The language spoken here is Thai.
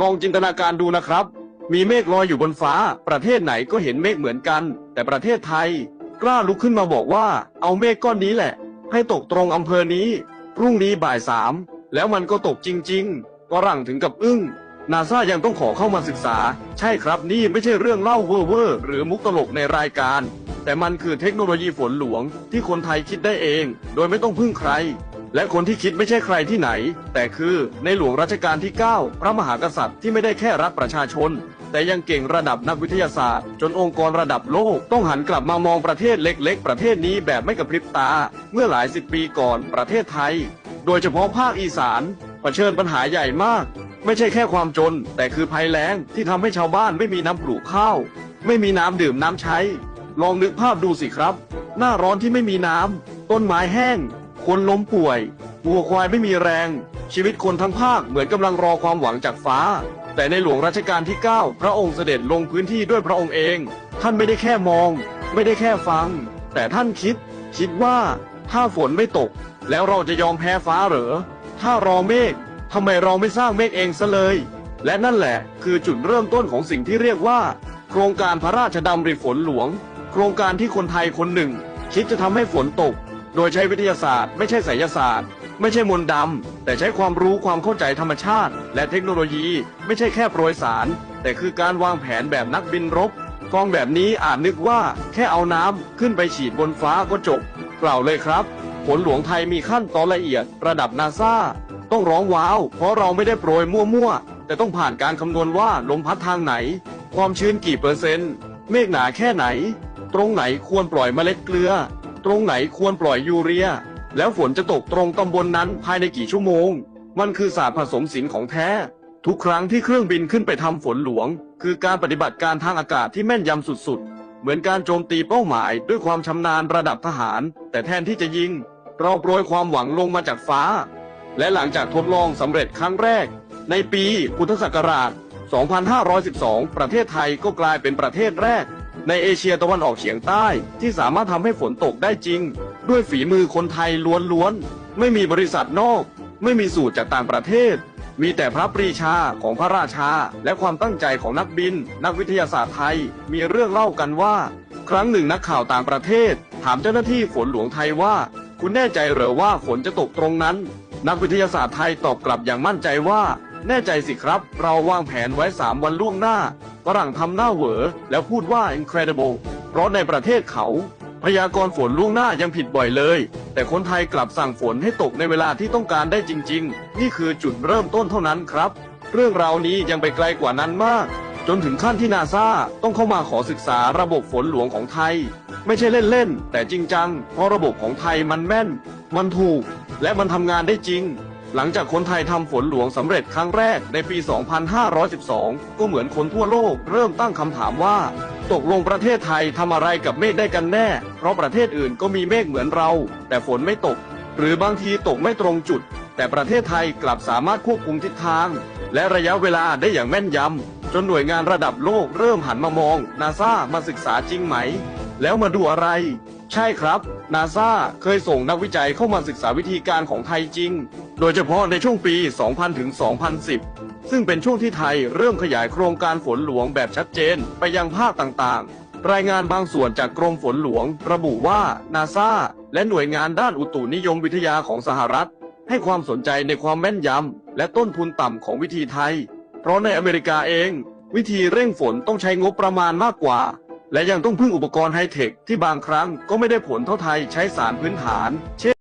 ลองจินตนาการดูนะครับ มีเมฆลอยอยู่บนฟ้า ประเทศไหนก็เห็นเมฆเหมือนกัน แต่ประเทศไทย กล้าลุกขึ้นมาบอกว่า เอาเมฆก้อนนี้แหละ ให้ตกตรงอำเภอนี้พรุ่งนี้บ่ายสามแล้วมันก็ตกจริงๆฝรั่งถึงกับอึ้งนาซายังต้องขอเข้ามาศึกษา ใช่ครับนี่ไม่ใช่เรื่องเล่าเว่อร์หรือมุกตลกในรายการ แต่มันคือเทคโนโลยีฝนหลวงที่คนไทยคิดได้เอง โดยไม่ต้องพึ่งใคร และคนที่คิดไม่ใช่ใครที่ไหน แต่คือในหลวงรัชกาลที่ 9 พระมหากษัตริย์ที่ไม่ได้แค่รักประชาชน แต่ยังเก่งระดับนักวิทยาศาสตร์ จนองค์กรระดับโลก ต้องหันกลับมามองประเทศเล็ก ๆ ประเทศนี้แบบไม่กระพริบตา เมื่อหลายสิบปีก่อนประเทศไทย โดยเฉพาะภาคอีสานเผชิญปัญหาใหญ่มาก ไม่ใช่แค่ความจน แต่คือภัยแล้งที่ทำให้ชาวบ้านไม่มีน้ำปลูกข้าว ไม่มีน้ำดื่มน้ำใช้ ลองนึกภาพดูสิครับ หน้าร้อนที่ไม่มีน้ำต้นไม้แห้ง คนล้มป่วยวัวควายไม่มีแรง ชีวิตคนทั้งภาคเหมือนกำลังรอความหวังจากฟ้า แต่ในหลวงรัชกาลที่ 9 พระองค์เสด็จลงพื้นที่ด้วยพระองค์เอง ท่านไม่ได้แค่มอง ไม่ได้แค่ฟัง แต่ท่านคิด คิดว่าถ้าฝนไม่ตก แล้วเราจะยอมแพ้ฟ้าเหรอ ถ้ารอเมฆทำไมเราไม่สร้างเมฆเองซะเลย และนั่นแหละคือจุดเริ่มต้นของสิ่งที่เรียกว่า โครงการพระราชดำริฝนหลวง โครงการที่คนไทยคนหนึ่ง คิดจะทำให้ฝนตก โดยใช้วิทยาศาสตร์ ไม่ใช่ไสยศาสตร์ ไม่ใช่มนต์ดำ แต่ใช้ความรู้ความเข้าใจธรรมชาติ และเทคโนโลยี ไม่ใช่แค่โปรยสาร แต่คือการวางแผนแบบนักบินรบ กองแบบนี้อาจนึกว่าแค่เอาน้ำขึ้นไปฉีดบนฟ้าก็จบ เปล่าเลยครับฝนหลวงไทยมีขั้นตอนละเอียดระดับนาซาต้องร้องว้าว เพราะเราไม่ได้โปรยมั่วๆ แต่ต้องผ่านการคำนวณว่าลมพัดทางไหน ความชื้นกี่เปอร์เซ็นต์ เมฆหนาแค่ไหน ตรงไหนควรปล่อยเมล็ดเกลือ ตรงไหนควรปล่อยยูเรีย แล้วฝนจะตกตรงตำบลนนั้นภายในกี่ชั่วโมง มันคือศาสตร์ผสมศิลป์ของแท้ ทุกครั้งที่เครื่องบินขึ้นไปทำฝนหลวง คือการปฏิบัติการทางอากาศที่แม่นยำสุดๆ เหมือนการโจมตีเป้าหมายด้วยความชำนาญระดับทหาร แต่แทนที่จะยิง เราโปรยความหวังลงมาจากฟ้า และหลังจากทดลองสำเร็จครั้งแรก ในปีพุทธศักราช 2512 ประเทศไทยก็กลายเป็นประเทศแรก ในเอเชียตะวันออกเฉียงใต้ที่สามารถทำให้ฝนตกได้จริง ด้วยฝีมือคนไทยล้วนๆ ไม่มีบริษัทนอก ไม่มีสูตรจากต่างประเทศ มีแต่พระปรีชาของพระราชา และความตั้งใจของนักบิน นักวิทยาศาสตร์ไทย มีเรื่องเล่ากันว่า ครั้งหนึ่งนักข่าวต่างประเทศ ถามเจ้าหน้าที่ฝนหลวงไทยว่า คุณแน่ใจหรือว่าฝนจะตกตรงนั้น นักวิทยาศาสตร์ไทยตอบกลับอย่างมั่นใจว่า แน่ใจสิครับ เราวางแผนไว้3วันล่วงหน้า ฝรั่งทำหน้าเหวอแล้วพูดว่า incredible เพราะในประเทศเขา พยากรณ์ฝนล่วงหน้ายังผิดบ่อยเลย แต่คนไทยกลับสั่งฝนให้ตกในเวลาที่ต้องการได้จริง ๆ นี่คือจุดเริ่มต้นเท่านั้นครับ เรื่องราวนี้ยังไปไกลกว่านั้นมาก จนถึงขั้นที่นาซาต้องเข้ามาขอศึกษาระบบฝนหลวงของไทย ไม่ใช่เล่นๆแต่จริงจังเพราะระบบของไทยมันแม่น มันถูก และมันทำงานได้จริง หลังจากคนไทยทำฝนหลวงสำเร็จครั้งแรกในปี 2512 ก็เหมือนคนทั่วโลกเริ่มตั้งคำถามว่า ตกลงประเทศไทยทำอะไรกับเมฆได้กันแน่ เพราะประเทศอื่นก็มีเมฆเหมือนเรา แต่ฝนไม่ตก หรือบางทีตกไม่ตรงจุด แต่ประเทศไทยกลับสามารถควบคุมทิศทาง และระยะเวลาได้อย่างแม่นยำจนหน่วยงานระดับโลกเริ่มหันมามองนาซามาศึกษาจริงไหม แล้วมาดูอะไร ใช่ครับนาซาเคยส่งนักวิจัยเข้ามาศึกษาวิธีการของไทยจริง โดยเฉพาะในช่วงปี 2000 ถึง 2010 ซึ่งเป็นช่วงที่ไทยเริ่มขยายโครงการฝนหลวงแบบชัดเจนไปยังภาคต่างๆ รายงานบางส่วนจากกรมฝนหลวง ระบุว่านาซาและหน่วยงานด้านอุตุนิยมวิทยาของสหรัฐ ให้ความสนใจในความแม่นยำและต้นทุนต่ำของวิธีไทย เพราะในอเมริกาเอง วิธีเร่งฝนต้องใช้งบประมาณมากกว่า และยังต้องพึ่งอุปกรณ์ไฮเทคที่บางครั้งก็ไม่ได้ผลเท่าไทยใช้สารพื้นฐานเช่น